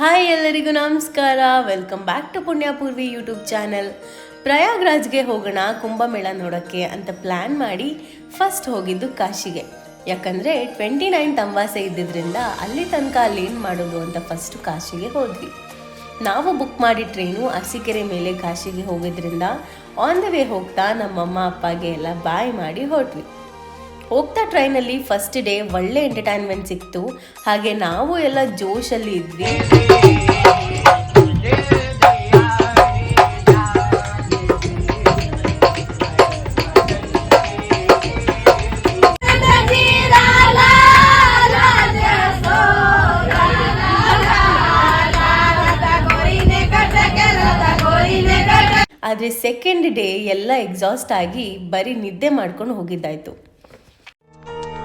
Hi ಎಲ್ಲರಿಗೂ ನಮಸ್ಕಾರ. Welcome back to Punyapurvi YouTube channel ಪ್ರಯಾಗ್ರಾಜ್ಗೆ ಹೋಗೋಣ ಕುಂಭಮೇಳ ನೋಡೋಕ್ಕೆ ಅಂತ ಪ್ಲ್ಯಾನ್ ಮಾಡಿ ಫಸ್ಟ್ ಹೋಗಿದ್ದು ಕಾಶಿಗೆ. ಯಾಕಂದರೆ ಟ್ವೆಂಟಿ ನೈನ್ತ್ ಅಮಾವಾಸ್ಯೆ ಇದ್ದಿದ್ದರಿಂದ ಅಲ್ಲಿ ತನಕ ಅಲ್ಲಿ ಏನು ಮಾಡೋದು ಅಂತ ಫಸ್ಟ್ ಕಾಶಿಗೆ ಹೋದ್ವಿ. ನಾವು ಬುಕ್ ಮಾಡಿ ಟ್ರೈನು ಅರಸೀಕೆರೆ ಮೇಲೆ ಕಾಶಿಗೆ ಹೋಗಿದ್ರಿಂದ ಆನ್ ದ ವೇ ಹೋಗ್ತಾ ನಮ್ಮಮ್ಮ, ಅಪ್ಪಗೆ ಎಲ್ಲ ಬಾಯ್ ಮಾಡಿ ಹೊರಟ್ವಿ. ಹೋಗ್ತಾ ಟ್ರೈನಲ್ಲಿ ಫಸ್ಟ್ ಡೇ ಒಳ್ಳೆ ಎಂಟರ್ಟೈನ್ಮೆಂಟ್ ಸಿಕ್ತು. ಹಾಗೆ ನಾವು ಎಲ್ಲ ಜೋಶಲ್ಲಿ ಇದ್ವಿ. ಆದರೆ ಸೆಕೆಂಡ್ ಡೇ ಎಲ್ಲ ಎಕ್ಸಾಸ್ಟ್ ಆಗಿ ಬರೀ ನಿದ್ದೆ ಮಾಡ್ಕೊಂಡು ಹೋಗಿದ್ದಾಯ್ತು.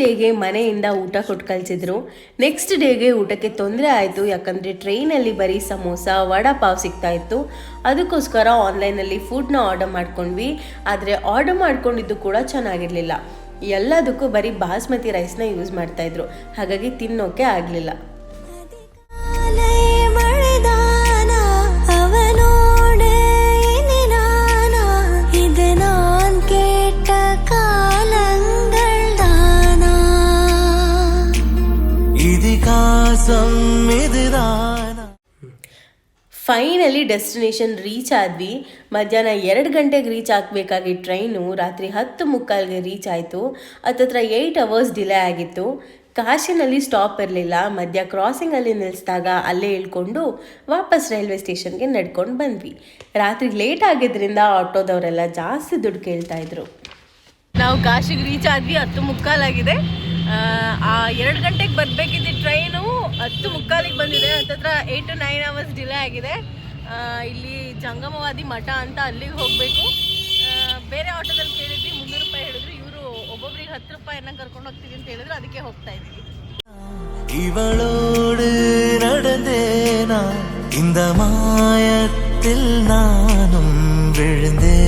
ಡೇಗೆ ಮನೆಯಿಂದ ಊಟ ಕೊಟ್ಟು ಕಳಿಸಿದ್ರು. ನೆಕ್ಸ್ಟ್ ಡೇಗೆ ಊಟಕ್ಕೆ ತೊಂದರೆ ಆಯಿತು, ಯಾಕಂದರೆ ಟ್ರೈನಲ್ಲಿ ಬರೀ ಸಮೋಸ, ವಡಾ ಪಾವ್ ಸಿಗ್ತಾ ಇತ್ತು. ಅದಕ್ಕೋಸ್ಕರ ಆನ್ಲೈನಲ್ಲಿ ಫುಡ್ನ ಆರ್ಡರ್ ಮಾಡ್ಕೊಂಡ್ವಿ. ಆದರೆ ಆರ್ಡರ್ ಮಾಡ್ಕೊಂಡಿದ್ದು ಕೂಡ ಚೆನ್ನಾಗಿರಲಿಲ್ಲ. ಎಲ್ಲದಕ್ಕೂ ಬರೀ ಬಾಸ್ಮತಿ ರೈಸ್ನ ಯೂಸ್ ಮಾಡ್ತಾಯಿದ್ರು ಹಾಗಾಗಿ ತಿನ್ನೋಕೆ ಆಗಲಿಲ್ಲ. ಫೈನಲಿ ಡೆಸ್ಟಿನೇಷನ್ ರೀಚ್ ಆದ್ವಿ. ಮಧ್ಯಾಹ್ನ ಎರಡು ಗಂಟೆಗೆ ರೀಚ್ ಆಗಬೇಕಾಗಿ ಟ್ರೈನು ರಾತ್ರಿ ಹತ್ತು ಮುಕ್ಕಾಲ್ಗೆ ರೀಚ್ ಆಯಿತು. ಹತ್ತತ್ರ ಏಯ್ಟ್ ಅವರ್ಸ್ ಡಿಲೇ ಆಗಿತ್ತು. ಕಾಶಿನಲ್ಲಿ ಸ್ಟಾಪ್ ಇರಲಿಲ್ಲ. ಮಧ್ಯ ಕ್ರಾಸಿಂಗಲ್ಲಿ ನಿಲ್ಲಿಸಿದಾಗ ಅಲ್ಲೇ ಇಳ್ಕೊಂಡು ವಾಪಸ್ ರೈಲ್ವೆ ಸ್ಟೇಷನ್ಗೆ ನಡ್ಕೊಂಡು ಬಂದ್ವಿ. ರಾತ್ರಿ ಲೇಟ್ ಆಗಿದ್ದರಿಂದ ಆಟೋದವರೆಲ್ಲ ಜಾಸ್ತಿ ದುಡ್ಡು ಕೇಳ್ತಾಯಿದ್ರು ನಾವು ಕಾಶಿಗೆ ರೀಚ್ ಆದ್ವಿ. ಹತ್ತು ಮುಕ್ಕಾಲಾಗಿದೆ ಆ ಎರಡು ಗಂಟೆಗೆ ಬರಬೇಕಿದ್ದ ಟ್ರೈನು ಹತ್ತು ಮುಕ್ಕಾಲಿಗೆ ಬಂದಿದೆ ಹತ್ತತ್ರ eight to nine hours delay ಆಗಿದೆ ಆ, ಇಲ್ಲಿ ಜಂಗಮವಾದಿ ಮಠ ಅಂತ ಅಲ್ಲಿಗೆ ಹೋಗಬೇಕು ಬೇರೆ ಆಟೋದಲ್ಲಿ ಕೇಳಿದ್ವಿ ಮುನ್ನೂರು ರೂಪಾಯಿ ಹೇಳಿದ್ರು ಇವರು ಒಬ್ಬೊಬ್ರಿಗೆ ಹತ್ತು ರೂಪಾಯಿನ ಕರ್ಕೊಂಡು ಹೋಗ್ತೀವಿ ಅಂತ ಹೇಳಿದ್ರು ಅದಕ್ಕೆ ಹೋಗ್ತಾ ಇದ್ವಿ இவளோடு நடந்தேனா இந்த மாயத்தில் நானும் விழுந்தேனா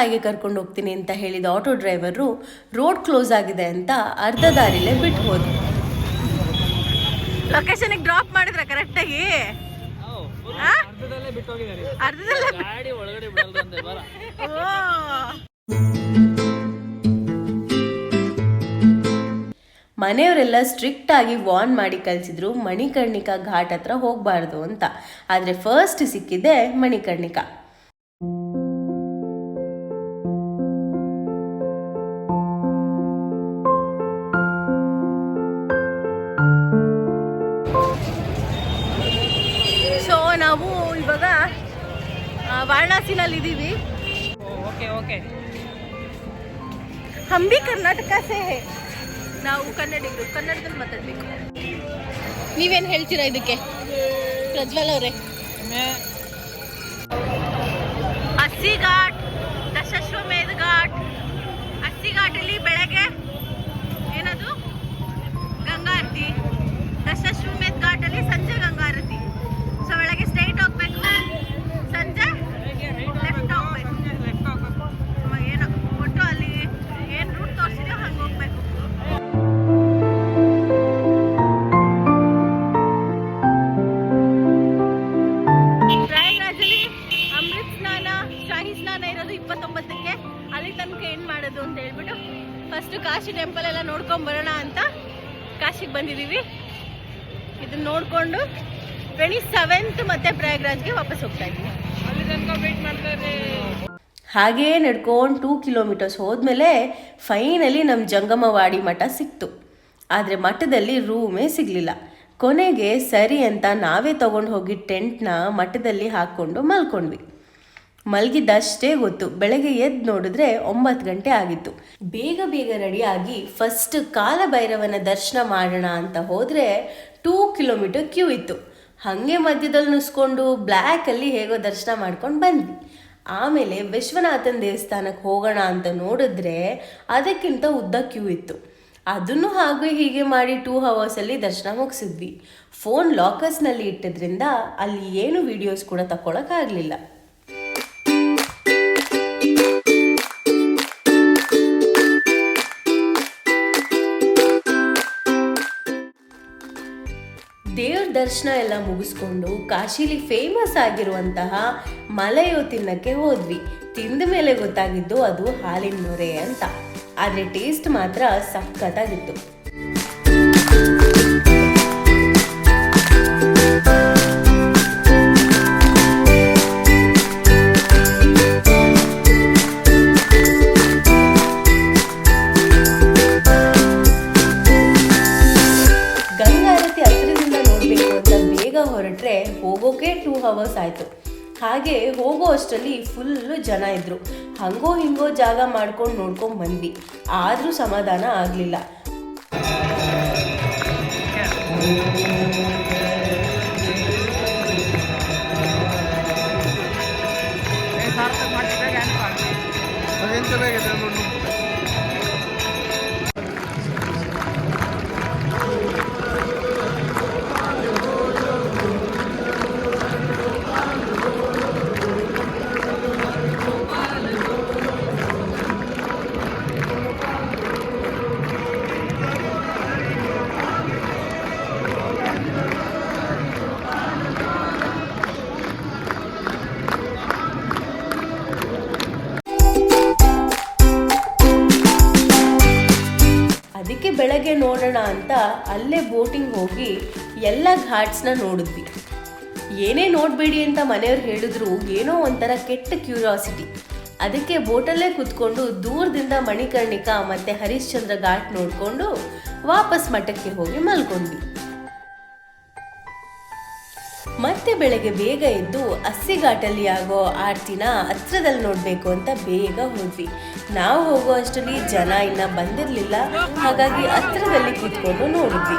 ರೂಪಾಯಿಗೆ ಕರ್ಕೊಂಡು ಹೋಗ್ತೀನಿ ಅಂತ ಹೇಳಿದ ಆಟೋ ಡ್ರೈವರು ರೋಡ್ ಕ್ಲೋಸ್ ಆಗಿದೆ ಅಂತ ಅರ್ಧ ದಾರಿಲೇ ಬಿಟ್ಟು ಹೋದ್ರು. ಲೊಕೇಶನ್ಗೆ ಡ್ರಾಪ್ ಮಾಡಿದ್ರ ಕರೆಕ್ಟಾಗಿ. ಮನೆಯವರೆಲ್ಲ ಸ್ಟ್ರಿಕ್ಟ್ ಆಗಿ ವಾರ್ನ್ ಮಾಡಿ ಕಳಿಸಿದ್ರು ಮಣಿಕರ್ಣಿಕಾ ಘಾಟ್ ಹತ್ರ ಹೋಗ್ಬಾರ್ದು ಅಂತ. ಆದರೆ ಫಸ್ಟ್ ಸಿಕ್ಕಿದ್ದೆ ಮಣಿಕರ್ಣಿಕಾ. ವಾರಣಾಸಿನಲ್ಲಿ ಇದ್ದೀವಿ ಓಕೆ ಓಕೆ. ಹಂಬಿ ಕರ್ನಾಟಕ ಸೇ ಹೇ. ನಾವು ಕನ್ನಡಿಗರು ಕನ್ನಡದಲ್ಲಿ ಮಾತಾಡ್ಬೇಕು. ನೀವೇನು ಹೇಳ್ತೀರಾ ಇದಕ್ಕೆ? ಪ್ರಜ್ವಲ್ ಅವರೇ. ಅಸ್ಸಿ ಘಾಟ್ ದಶಶ್ವಮೇಧ ಘಾಟ್ ಅಸ್ಸಿ ಘಾಟಲ್ಲಿ ಬೆಳಗ್ಗೆ ಏನದು? ಗಂಗಾ ಆರತಿ ದಶಶ್ವಮೇಧ ಘಾಟಲ್ಲಿ ಸಂಜೆ ಟ್ವೆಂಟಿ ಸೆವೆಂತ್ ಮತ್ತೆ ಪ್ರಯಾಗ್ರಾಜ್ಗೆ ವಾಪಸ್ ಹೋಗ್ತಾ ಇದ್ದೀನಿ. ಹಾಗೆಯೇ ನಡ್ಕೊಂಡು ಟೂ ಕಿಲೋಮೀಟರ್ಸ್ ಹೋದ್ಮೇಲೆ ಫೈನಲಿ ನಮ್ಮ ಜಂಗಮವಾಡಿ ಮಠ ಸಿಕ್ತು. ಆದರೆ ಮಠದಲ್ಲಿ ರೂಮೇ ಸಿಗಲಿಲ್ಲ. ಕೊನೆಗೆ ಸರಿ ಅಂತ ನಾವೇ ತಗೊಂಡು ಹೋಗಿ ಟೆಂಟ್ನ ಮಠದಲ್ಲಿ ಹಾಕ್ಕೊಂಡು ಮಲ್ಕೊಂಡ್ವಿ. ಮಲಗಿದ್ದಷ್ಟೇ ಗೊತ್ತು. ಬೆಳಗ್ಗೆ ಎದ್ದು ನೋಡಿದ್ರೆ ಒಂಬತ್ತು ಗಂಟೆ ಆಗಿತ್ತು. ಬೇಗ ಬೇಗ ರೆಡಿಯಾಗಿ ಫಸ್ಟ್ ಕಾಲಭೈರವನ ದರ್ಶನ ಮಾಡೋಣ ಅಂತ ಹೋದರೆ ಟೂ ಕಿಲೋಮೀಟರ್ ಕ್ಯೂ ಇತ್ತು. ಹಾಗೆ ಮಧ್ಯದಲ್ಲಿ ನುಸ್ಕೊಂಡು ಬ್ಲ್ಯಾಕಲ್ಲಿ ಹೇಗೋ ದರ್ಶನ ಮಾಡ್ಕೊಂಡು ಬಂದ್ವಿ. ಆಮೇಲೆ ವಿಶ್ವನಾಥನ ದೇವಸ್ಥಾನಕ್ಕೆ ಹೋಗೋಣ ಅಂತ ನೋಡಿದ್ರೆ ಅದಕ್ಕಿಂತ ಉದ್ದ ಕ್ಯೂ ಇತ್ತು. ಅದನ್ನು ಹಾಗೆ ಹೀಗೆ ಮಾಡಿ ಟೂ ಹವರ್ಸಲ್ಲಿ ದರ್ಶನ ಮುಗಿಸಿದ್ವಿ. ಫೋನ್ ಲಾಕರ್ಸ್ನಲ್ಲಿ ಇಟ್ಟಿದ್ರಿಂದ ಅಲ್ಲಿ ಏನು ವಿಡಿಯೋಸ್ ಕೂಡ ತಗೊಳಕ್ಕಾಗಲಿಲ್ಲ ದರ್ಶನ ಎಲ್ಲ ಮುಗಿಸ್ಕೊಂಡು ಕಾಶೀಲಿ ಫೇಮಸ್ ಆಗಿರುವಂತಹ ಮಲೆಯೋ ತಿನ್ನಕ್ಕೆ ಹೋದ್ವಿ. ತಿಂದ ಮೇಲೆ ಗೊತ್ತಾಗಿದ್ದು ಅದು ಹಾಲಿನ ನೊರೆ ಅಂತ. ಆದರೆ ಟೇಸ್ಟ್ ಮಾತ್ರ ಸಖತ್ತಾಗಿತ್ತು. ಬೇಗ ಹೊರಟ್ರೆ ಹೋಗೋಕೆ ಟೂ ಅವರ್ಸ್ ಆಯಿತು. ಹಾಗೆ ಹೋಗೋ ಅಷ್ಟರಲ್ಲಿ ಫುಲ್ಲು ಜನ ಇದ್ರು. ಹಂಗೋ ಹಿಂಗೋ ಜಾಗ ಮಾಡ್ಕೊಂಡು ನೋಡ್ಕೊಂಡು ಬಂದ್ವಿ. ಆದರೂ ಸಮಾಧಾನ ಆಗಲಿಲ್ಲ. ಅದಕ್ಕೆ ಅಂತ ಅಲ್ಲೇ ಬೋಟಿಂಗ್ ಹೋಗಿ ಎಲ್ಲ ಘಾಟ್ಸ್ನ ನೋಡಿದ್ವಿ. ಏನೇ ನೋಡಬೇಡಿ ಅಂತ ಮನೆಯವ್ರು ಹೇಳಿದ್ರು ಏನೋ ಒಂಥರ ಕೆಟ್ಟ ಕ್ಯೂರಿಯಾಸಿಟಿ. ಅದಕ್ಕೆ ಬೋಟಲ್ಲೇ ಕುತ್ಕೊಂಡು ದೂರದಿಂದ ಮಣಿಕರ್ಣಿಕಾ ಮತ್ತು ಹರಿಶ್ಚಂದ್ರ ಘಾಟ್ ನೋಡಿಕೊಂಡು ವಾಪಸ್ ಮಠಕ್ಕೆ ಹೋಗಿ ಮಲ್ಕೊಂಡ್ವಿ. ಮತ್ತೆ ಬೆಳಗ್ಗೆ ಬೇಗ ಎದ್ದು ಅಸ್ಸಿ ಘಾಟಲ್ಲಿ ಆಗೋ ಆರ್ತಿನ ಹತ್ರದಲ್ಲಿ ನೋಡಬೇಕು ಅಂತ ಬೇಗ ಹೋದ್ವಿ ನಾವು ಹೋಗೋ ಅಷ್ಟರಲ್ಲಿ ಜನ ಇನ್ನ ಬಂದಿರಲಿಲ್ಲ ಹಾಗಾಗಿ ಹತ್ರದಲ್ಲಿ ಕೂತ್ಕೊಂಡು ನೋಡಿದ್ವಿ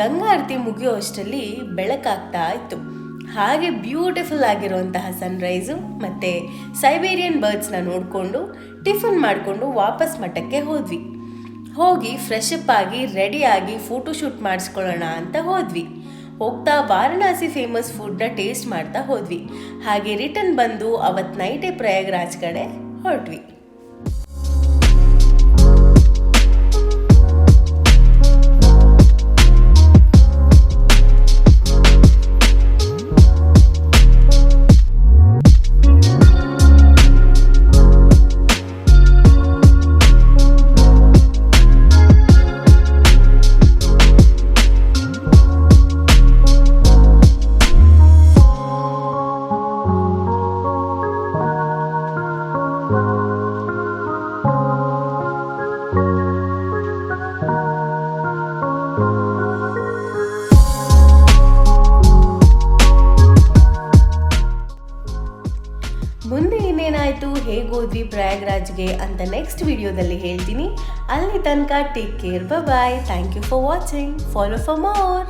ಗಂಗಾ ಆರತಿ ಮುಗಿಯೋ ಅಷ್ಟರಲ್ಲಿ ಬೆಳಕಾಗ್ತಾ ಇತ್ತು. ಹಾಗೆ ಬ್ಯೂಟಿಫುಲ್ ಆಗಿರುವಂತಹ ಸನ್ರೈಸು ಮತ್ತು ಸೈಬೇರಿಯನ್ ಬರ್ಡ್ಸ್ನ ನೋಡಿಕೊಂಡು ಟಿಫನ್ ಮಾಡಿಕೊಂಡು ವಾಪಸ್ ಮಠಕ್ಕೆ ಹೋದ್ವಿ. ಹೋಗಿ ಫ್ರೆಶ್ ಅಪ್ ಆಗಿ ರೆಡಿಯಾಗಿ ಫೋಟೋಶೂಟ್ ಮಾಡಿಸ್ಕೊಳ್ಳೋಣ ಅಂತ ಹೋದ್ವಿ. ಹೋಗ್ತಾ ವಾರಣಾಸಿ ಫೇಮಸ್ ಫುಡ್ನ ಟೇಸ್ಟ್ ಮಾಡ್ತಾ ಹೋದ್ವಿ. ಹಾಗೆ ರಿಟರ್ನ್ ಬಂದು ಅವತ್ತು ನೈಟೇ ಪ್ರಯಾಗ್ರಾಜ್ ಕಡೆ ಹೊರಟ್ವಿ. ಪ್ರಯಾಗ್ರಾಜ್ಗೆ ಅಂತ ನೆಕ್ಸ್ಟ್ ವಿಡಿಯೋದಲ್ಲಿ ಹೇಳ್ತೀನಿ. ಅಲ್ಲಿ ತನಕ take care bye thank you for watching follow for more